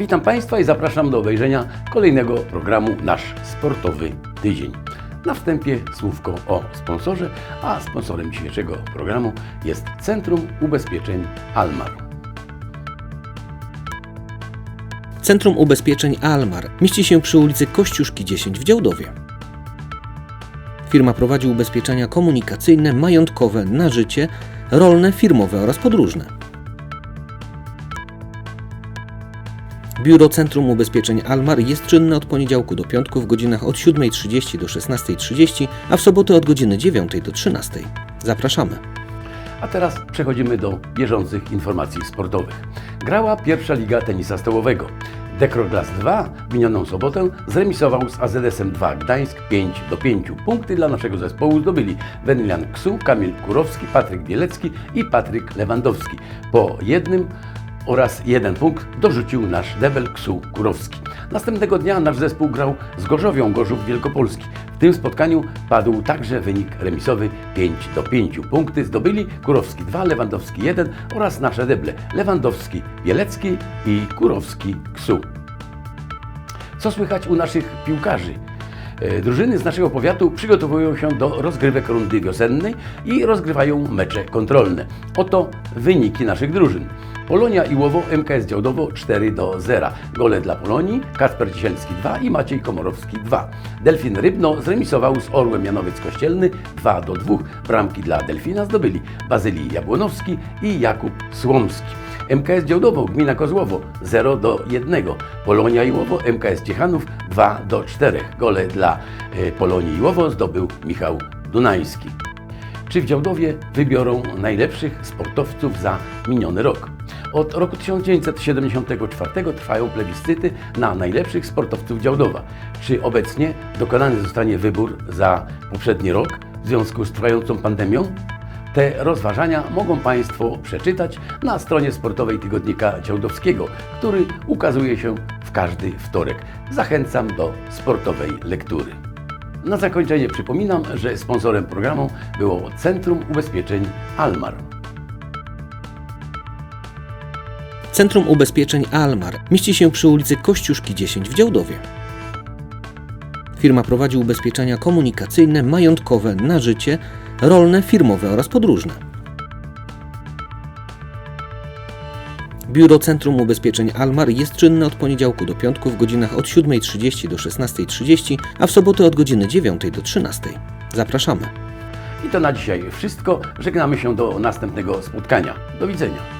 Witam Państwa i zapraszam do obejrzenia kolejnego programu Nasz Sportowy Tydzień. Na wstępie słówko o sponsorze, a sponsorem dzisiejszego programu jest Centrum Ubezpieczeń Almar. Centrum Ubezpieczeń Almar mieści się przy ulicy Kościuszki 10 w Działdowie. Firma prowadzi ubezpieczenia komunikacyjne, majątkowe, na życie, rolne, firmowe oraz podróżne. Biuro Centrum Ubezpieczeń Almar jest czynne od poniedziałku do piątku w godzinach od 7.30 do 16.30, a w soboty od godziny 9 do 13.00. Zapraszamy. A teraz przechodzimy do bieżących informacji sportowych. Grała pierwsza liga tenisa stołowego. Dekroglas 2 w minioną sobotę zremisował z AZS-em 2 Gdańsk 5 do 5. Punkty dla naszego zespołu zdobyli Wenlian Ksu, Kamil Kurowski, Patryk Bielecki i Patryk Lewandowski. Po jednym oraz jeden punkt dorzucił nasz debel Ksu Kurowski. Następnego dnia nasz zespół grał z Gorzowią Gorzów Wielkopolski. W tym spotkaniu padł także wynik remisowy 5 do 5. Punkty zdobyli Kurowski 2, Lewandowski 1 oraz nasze deble Lewandowski Bielecki i Kurowski Ksu. Co słychać u naszych piłkarzy? E, Drużyny z naszego powiatu przygotowują się do rozgrywek rundy wiosennej i rozgrywają mecze kontrolne. Oto wyniki naszych drużyn. Polonia Iłowo, MKS Działdowo 4 do 0. Gole dla Polonii, Kasper Ciesielski 2 i Maciej Komorowski 2. Delfin Rybno zremisował z Orłem Janowiec Kościelny 2 do 2. Bramki dla Delfina zdobyli Bazylii Jabłonowski i Jakub Słomski. MKS Działdowo, gmina Kozłowo 0 do 1. Polonia Iłowo, MKS Ciechanów 2 do 4. Gole dla e, Polonii Iłowo zdobył Michał Dunański. Czy w Działdowie wybiorą najlepszych sportowców za miniony rok? Od roku 1974 trwają plebiscyty na najlepszych sportowców Działdowa. Czy obecnie dokonany zostanie wybór za poprzedni rok w związku z trwającą pandemią? Te rozważania mogą Państwo przeczytać na stronie sportowej Tygodnika Działdowskiego, który ukazuje się w każdy wtorek. Zachęcam do sportowej lektury. Na zakończenie przypominam, że sponsorem programu było Centrum Ubezpieczeń Almar. Centrum Ubezpieczeń Almar mieści się przy ulicy Kościuszki 10 w Działdowie. Firma prowadzi ubezpieczenia komunikacyjne, majątkowe, na życie, rolne, firmowe oraz podróżne. Biuro Centrum Ubezpieczeń Almar jest czynne od poniedziałku do piątku w godzinach od 7.30 do 16.30, a w soboty od godziny 9 do 13.00. Zapraszamy. I to na dzisiaj wszystko. Żegnamy się do następnego spotkania. Do widzenia.